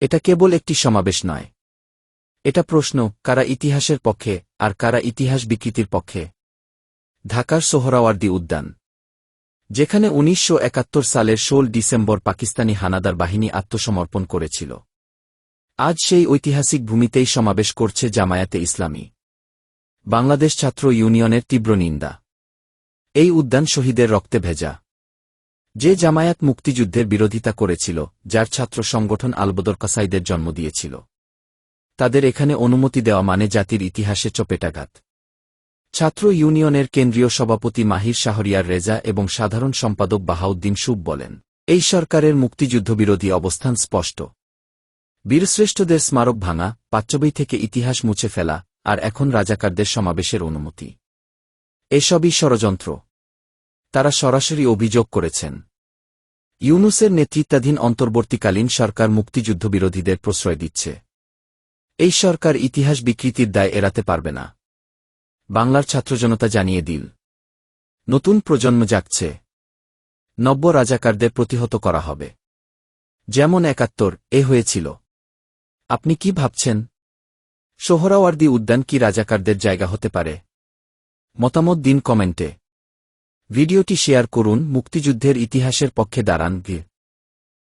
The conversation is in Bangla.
এটা কেবল একটি সমাবেশ নয়। এটা প্রশ্ন, কারা ইতিহাসের পক্ষে, আর কারা ইতিহাস বিকৃতির পক্ষে? ঢাকার সোহরাওয়ার্দী উদ্যান। যেখানে উনিশশো একাত্তর সালের ষোল ডিসেম্বর পাকিস্তানি হানাদার বাহিনী আত্মসমর্পণ করেছিল। আজ সেই ঐতিহাসিক ভূমিতেই সমাবেশ করছে জামায়াতে ইসলামী। বাংলাদেশ ছাত্র ইউনিয়নের তীব্র নিন্দা। এই উদ্যান শহীদের রক্তে ভেজা। যে জামায়াত মুক্তিযুদ্ধের বিরোধিতা করেছিল, যার ছাত্র সংগঠন আলবদর কাসাইদের জন্ম দিয়েছিল। তাদের এখানে অনুমতি দেওয়া মানে জাতির ইতিহাসে চপেটাঘাত। ছাত্র ইউনিয়নের কেন্দ্রীয় সভাপতি মাহির শাহরিয়ার রেজা এবং সাধারণ সম্পাদক বাহাউদ্দিন সুব বলেন, এই সরকারের মুক্তিযুদ্ধবিরোধী অবস্থান স্পষ্ট। বীরশ্রেষ্ঠদের স্মারক ভাঙা পাচ্চবই থেকে ইতিহাস মুছে ফেলা, আর এখন রাজাকারদের সমাবেশের অনুমতি। এসবই ষড়যন্ত্র। তারা সরাসরি অভিযোগ করেছেন। ইউনুসের নেতৃত্বাধীন অন্তর্বর্তীকালীন সরকার মুক্তিযুদ্ধবিরোধীদের প্রশ্রয় দিচ্ছে। এই সরকার ইতিহাস বিকৃতির দায় এড়াতে পারবে না। বাংলার ছাত্রজনতা জানিয়ে দিল। নতুন প্রজন্ম জাগছে। নব্য রাজাকারদের প্রতিহত করা হবে। যেমন একাত্তর, এ হয়েছিল। আপনি কি ভাবছেন? সোহরাওয়ার্দী উদ্যান কি রাজাকারদের জায়গা হতে পারে? মতামত দিন কমেন্টে। ভিডিওটি শেয়ার করুন মুক্তিযুদ্ধের ইতিহাসের পক্ষে দাঁড়ান গিয়ে